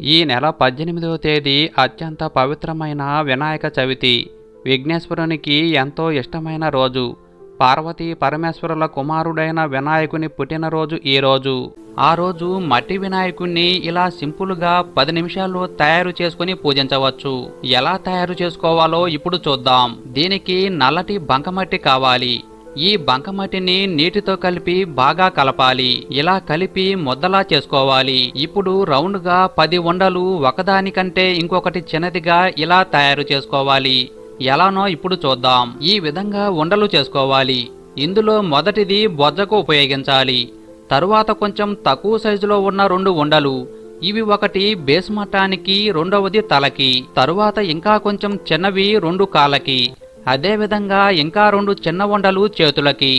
ఈ నెల పద్దెనిమిదవ తేదీ అత్యంత పవిత్రమైన వినాయక చవితి. విఘ్నేశ్వరునికి ఎంతో ఇష్టమైన రోజు. పార్వతీ పరమేశ్వరుల కుమారుడైన వినాయకుని పుట్టినరోజు ఈ రోజు. ఆ రోజు మట్టి వినాయకుణ్ణి ఇలా సింపుల్గా పది నిమిషాల్లో తయారు చేసుకుని పూజించవచ్చు. ఎలా తయారు చేసుకోవాలో ఇప్పుడు చూద్దాం. దీనికి నల్లటి బంకమట్టి కావాలి. ఈ బంకమట్టిని నీటితో కలిపి బాగా కలపాలి. ఇలా కలిపి ముద్దలా చేసుకోవాలి. ఇప్పుడు రౌండ్గా పది ఉండలు ఒకదానికంటే ఇంకొకటి చిన్నదిగా ఇలా తయారు చేసుకోవాలి. ఎలానో ఇప్పుడు చూద్దాం. ఈ విధంగా ఉండలు చేసుకోవాలి. ఇందులో మొదటిది బొజ్జకు ఉపయోగించాలి. తరువాత కొంచెం తక్కువ సైజులో ఉన్న రెండు ఉండలు. ఇవి ఒకటి బేస్ మట్టానికి రెండవది తలకి. తరువాత ఇంకా కొంచెం చిన్నవి రెండు కాళ్ళకి. అదేవిధంగా ఇంకా రెండు చిన్న వండలు చేతులకి.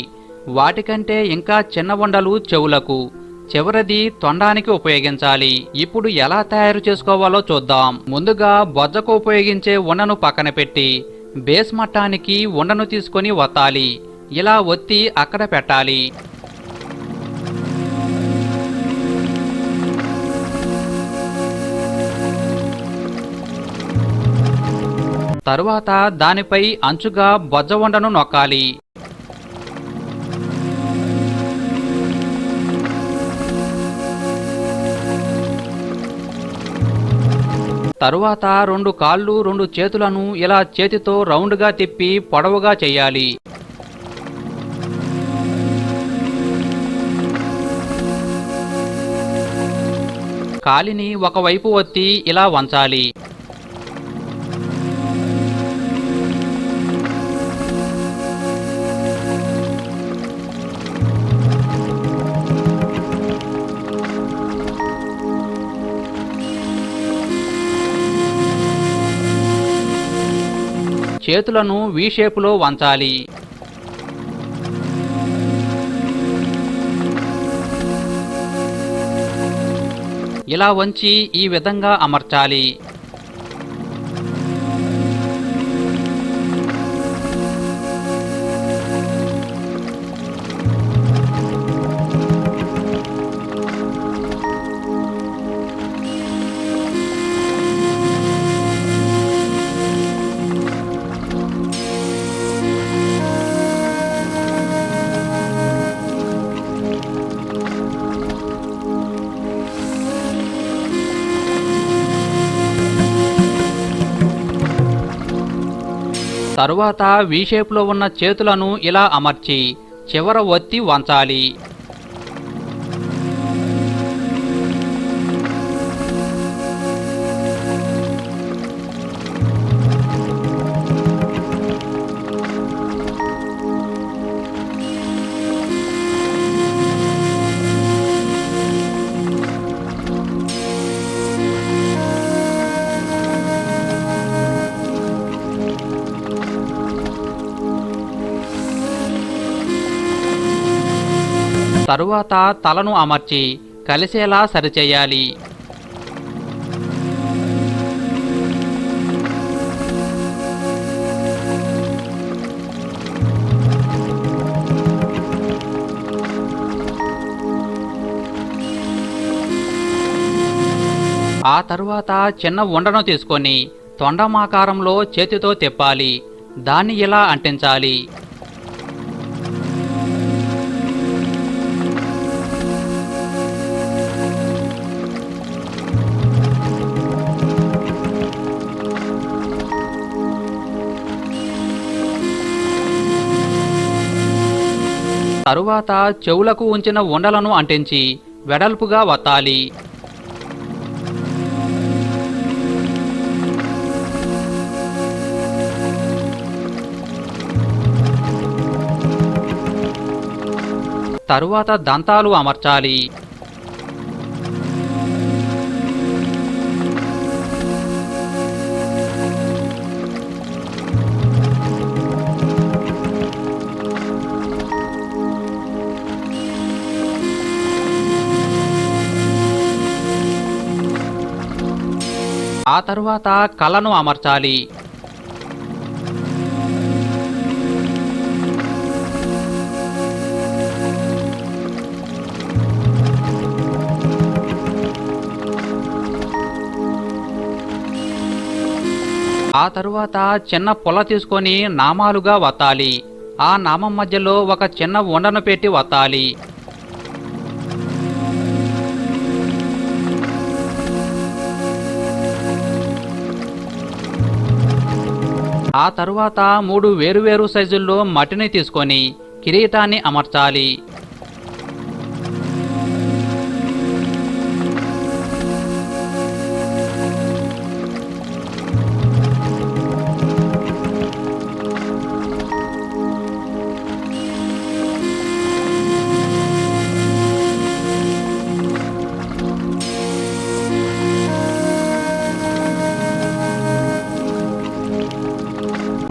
వాటికంటే ఇంకా చిన్న వండలు చెవులకు. చివరిది తొండానికి ఉపయోగించాలి. ఇప్పుడు ఎలా తయారు చేసుకోవాలో చూద్దాం. ముందుగా బొజ్జకు ఉపయోగించే ఉండను పక్కన పెట్టి బేస్ మట్టానికి ఉండను తీసుకొని వత్తాలి. ఇలా ఒత్తి అక్కడ పెట్టాలి. తరువాత దానిపై అంచుగా బొజ్జ వండను నొక్కాలి. తరువాత రెండు కాళ్ళు రెండు చేతులను ఇలా చేతితో రౌండ్గా తిప్పి పొడవుగా చేయాలి. కాలిని ఒకవైపు ఒత్తి ఇలా వంచాలి. చేతులను వి షేపులో వంచాలి. ఇలా వంచి ఈ విధంగా అమర్చాలి. తరువాత వి షేప్లో ఉన్న చేతులను ఇలా అమర్చి చివర ఒత్తి వంచాలి. తరువాత తలను అమర్చి కలిసేలా సరిచేయాలి. ఆ తరువాత చిన్న ఉండను తీసుకొని తొండమాకారంలో చేతితో తిప్పాలి. దాన్ని ఇలా అంటించాలి. తరువాత చెవులకు ఉంచిన ఉండలను అంటించి వెడల్పుగా వత్తాలి. తరువాత దంతాలు అమర్చాలి. ఆ తరువాత కళను అమర్చాలి. ఆ తరువాత చిన్న పొల తీసుకొని నామాలుగా వత్తాలి. ఆ నామం మధ్యలో ఒక చిన్న ఉండను పెట్టి వత్తాలి. ఆ తరువాత మూడు వేరువేరు సైజుల్లో మట్టిని తీసుకొని కిరీటాన్ని అమర్చాలి.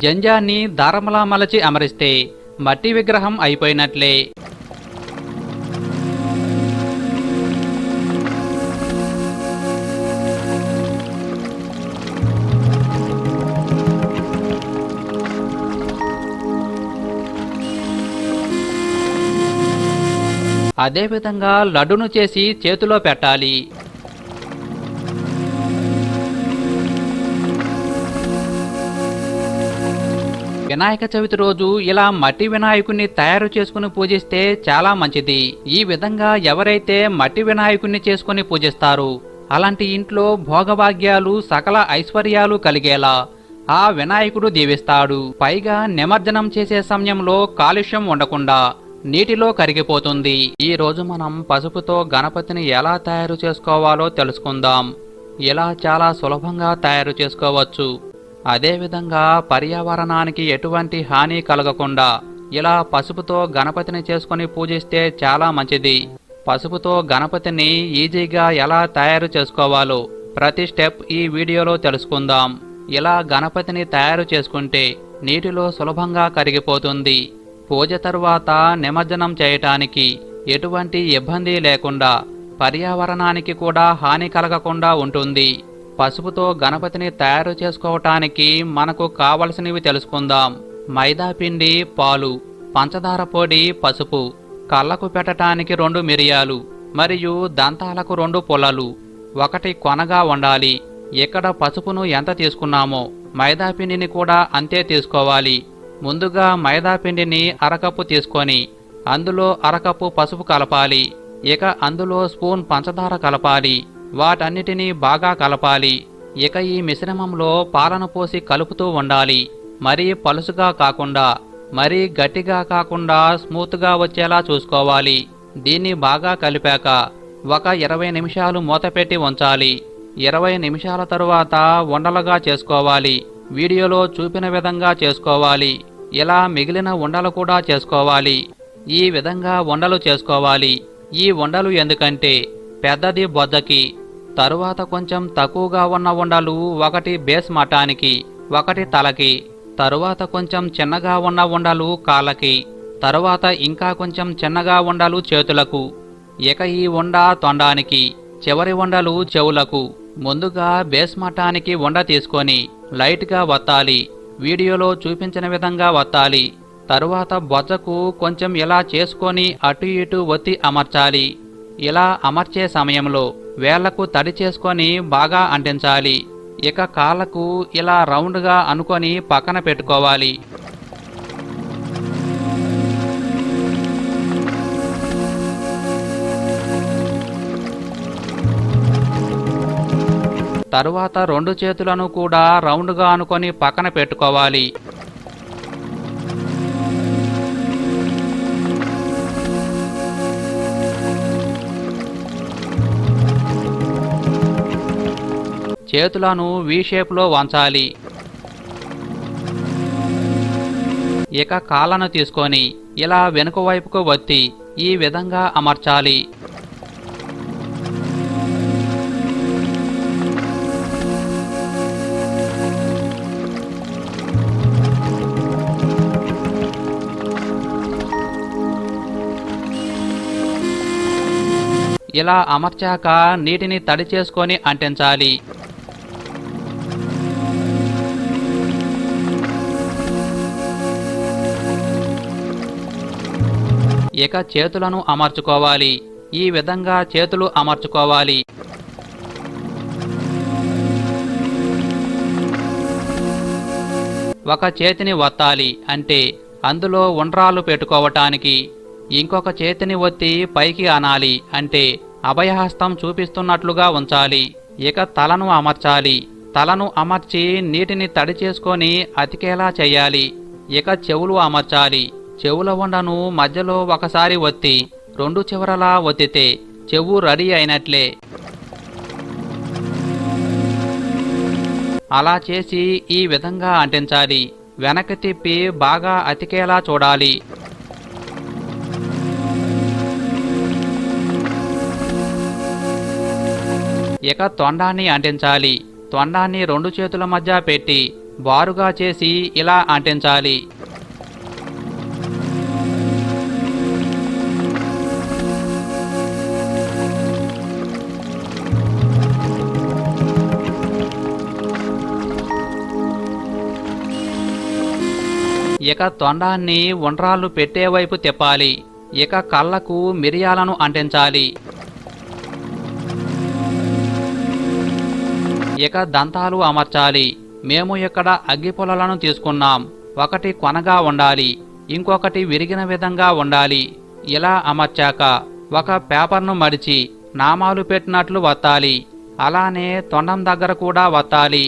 జంజాన్ని దారములా మలచి అమరిస్తే మట్టి విగ్రహం అయిపోయినట్లే. అదేవిధంగా లడ్డును చేసి చేతిలో పెట్టాలి. వినాయక చవితి రోజు ఇలా మట్టి వినాయకుణ్ణి తయారు చేసుకుని పూజిస్తే చాలా మంచిది. ఈ విధంగా ఎవరైతే మట్టి వినాయకుణ్ణి చేసుకుని పూజిస్తారో అలాంటి ఇంట్లో భోగభాగ్యాలు సకల ఐశ్వర్యాలు కలిగేలా ఆ వినాయకుడు దీవిస్తాడు. పైగా నిమజ్జనం చేసే సమయంలో కాలుష్యం ఉండకుండా నీటిలో కరిగిపోతుంది. ఈ రోజు మనం పసుపుతో గణపతిని ఎలా తయారు చేసుకోవాలో తెలుసుకుందాం. ఇలా చాలా సులభంగా తయారు చేసుకోవచ్చు. అదేవిధంగా పర్యావరణానికి ఎటువంటి హాని కలగకుండా ఇలా పసుపుతో గణపతిని చేసుకొని పూజిస్తే చాలా మంచిది. పసుపుతో గణపతిని ఈజీగా ఎలా తయారు చేసుకోవాలో ప్రతి స్టెప్ ఈ వీడియోలో తెలుసుకుందాం. ఇలా గణపతిని తయారు చేసుకుంటే నీటిలో సులభంగా కరిగిపోతుంది. పూజ తరువాత నిమజ్జనం చేయటానికి ఎటువంటి ఇబ్బంది లేకుండా పర్యావరణానికి కూడా హాని కలగకుండా ఉంటుంది. పసుపుతో గణపతిని తయారు చేసుకోవటానికి మనకు కావలసినవి తెలుసుకుందాం. మైదాపిండి పాలు పంచదార పొడి పసుపు కళ్ళకు పెట్టటానికి రెండు మిరియాలు మరియు దంతాలకు రెండు పొలలు ఒకటి కొనగా ఉండాలి ఇక్కడ పసుపును ఎంత తీసుకున్నామో మైదాపిండిని కూడా అంతే తీసుకోవాలి. ముందుగా మైదాపిండిని అరకప్పు తీసుకొని అందులో అరకప్పు పసుపు కలపాలి. ఇక అందులో స్పూన్ పంచదార కలపాలి. వాటన్నిటినీ బాగా కలపాలి. ఇక ఈ మిశ్రమంలో పాలను పోసి కలుపుతూ ఉండాలి. మరీ పలుసుగా కాకుండా మరీ గట్టిగా కాకుండా స్మూత్గా వచ్చేలా చూసుకోవాలి. దీన్ని బాగా కలిపాక ఒక ఇరవై నిమిషాలు మూతపెట్టి ఉంచాలి. ఇరవై నిమిషాల తరువాత ఉండలుగా చేసుకోవాలి. వీడియోలో చూపిన విధంగా చేసుకోవాలి. ఇలా మిగిలిన ఉండలు కూడా చేసుకోవాలి. ఈ విధంగా ఉండలు చేసుకోవాలి. ఈ ఉండలు ఎందుకంటే పెద్దది బొద్దకి తరువాత కొంచెం తక్కువగా ఉన్న ఉండలు ఒకటి బేస్ మఠానికి ఒకటి తలకి. తరువాత కొంచెం చిన్నగా ఉన్న ఉండలు కాళ్ళకి. తరువాత ఇంకా కొంచెం చిన్నగా ఉండలు చేతులకు. ఇక ఈ ఉండ తొండానికి చివరి ఉండలు చెవులకు. ముందుగా బేస్ మఠానికి ఉండ తీసుకొని లైట్గా వత్తాలి. వీడియోలో చూపించిన విధంగా వత్తాలి. తరువాత బొజ్జకు కొంచెం ఇలా చేసుకొని అటు ఇటు ఒత్తి అమర్చాలి. ఇలా అమర్చే సమయంలో వేళ్ళకు తడి చేసుకొని బాగా అంటించాలి. ఇక కాళ్ళకు ఇలా రౌండ్గా అనుకొని పక్కన పెట్టుకోవాలి. తరువాత రెండు చేతులను కూడా రౌండ్గా అనుకొని పక్కన పెట్టుకోవాలి. చేతులను వి షేప్లో వంచాలి. ఇక కాళ్ళను తీసుకొని ఇలా వెనుక వైపుకు వత్తి ఈ విధంగా అమర్చాలి. ఇలా అమర్చాక నీటిని తడి చేసుకొని అంటించాలి. ఇక చేతులను అమర్చుకోవాలి. ఈ విధంగా చేతులు అమర్చుకోవాలి. ఒక చేతిని వత్తాలి అంటే అందులో ఉండ్రాలు పెట్టుకోవటానికి. ఇంకొక చేతిని ఒత్తి పైకి అనాలి అంటే అభయహస్తం చూపిస్తున్నట్లుగా ఉంచాలి. ఇక తలను అమర్చాలి. తలను అమర్చి నీటిని తడి చేసుకొని అతికేలా చేయాలి. ఇక చెవులు అమర్చాలి. చెవుల ఉండను మధ్యలో ఒకసారి ఒత్తి రెండు చివరలా ఒత్తితే చెవు రెడీ అయినట్లే. అలా చేసి ఈ విధంగా అంటించాలి. వెనక తిప్పి బాగా అతికేలా చూడాలి. ఇక తొండాన్ని అంటించాలి. తొండాన్ని రెండు చేతుల మధ్య పెట్టి బారుగా చేసి ఇలా అంటించాలి. ఇక తొండాన్ని ఉండ్రాళ్ళు పెట్టే వైపు తిప్పాలి. ఇక కళ్ళకు మిరియాలను అంటించాలి. ఇక దంతాలు అమర్చాలి. మేము ఇక్కడ అగ్గిపుల్లలను తీసుకున్నాం. ఒకటి కొనగా ఉండాలి. ఇంకొకటి విరిగిన విధంగా ఉండాలి. ఇలా అమర్చాక ఒక పేపర్ను మడిచి నామాలు పెట్టినట్లు వత్తాలి. అలానే తొండం దగ్గర కూడా వత్తాలి.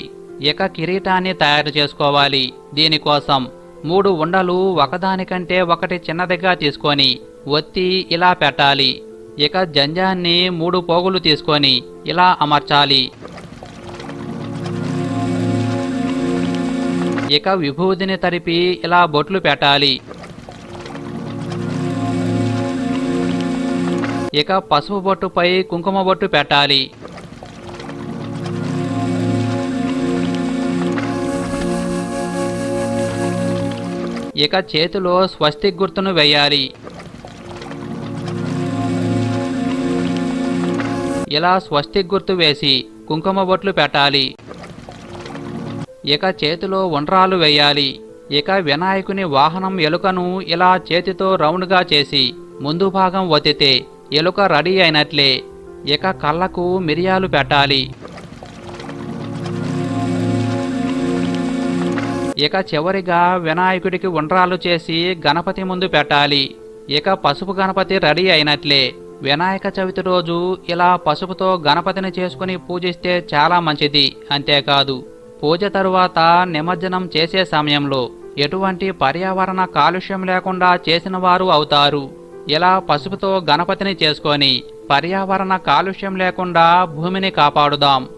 ఇక కిరీటాన్ని తయారు చేసుకోవాలి. దీనికోసం మూడు ఉండలు ఒకదానికంటే ఒకటి చిన్నదిగా తీసుకొని ఒత్తి ఇలా పెట్టాలి. ఇక జంజాన్ని మూడు పోగులు తీసుకొని ఇలా అమర్చాలి. ఇక విభూదిని తడిపి ఇలా బొట్లు పెట్టాలి. ఇక పసుపు బొట్టుపై కుంకుమ బొట్టు పెట్టాలి. ఇక చేతిలో స్వస్తిక్ గుర్తును వేయాలి. ఇలా స్వస్తిక్ గుర్తు వేసి కుంకుమ బొట్లు పెట్టాలి. ఇక చేతిలో ఉండ్రాలు వేయాలి. ఇక వినాయకుని వాహనం ఎలుకను ఇలా చేతితో రౌండ్గా చేసి ముందు భాగం ఒత్తితే ఎలుక రెడీ అయినట్లే. ఇక కళ్ళకు మిరియాలు పెట్టాలి. ఇక చివరిగా వినాయకుడికి ఉండ్రాలు చేసి గణపతి ముందు పెట్టాలి. ఇక పసుపు గణపతి రెడీ అయినట్లే. వినాయక చవితి రోజు ఇలా పసుపుతో గణపతిని చేసుకుని పూజిస్తే చాలా మంచిది. అంతేకాదు పూజ తరువాత నిమజ్జనం చేసే సమయంలో ఎటువంటి పర్యావరణ కాలుష్యం లేకుండా చేసిన వారు అవుతారు. ఇలా పసుపుతో గణపతిని చేసుకొని పర్యావరణ కాలుష్యం లేకుండా భూమిని కాపాడుదాం.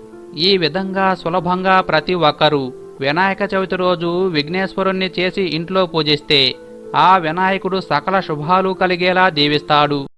ఈ విధంగా సులభంగా ప్రతి ఒక్కరూ వినాయక చవితి రోజు విఘ్నేశ్వరుణ్ణి చేసి ఇంట్లో పూజిస్తే ఆ వినాయకుడు సకల శుభాలు కలిగేలా దీవిస్తాడు.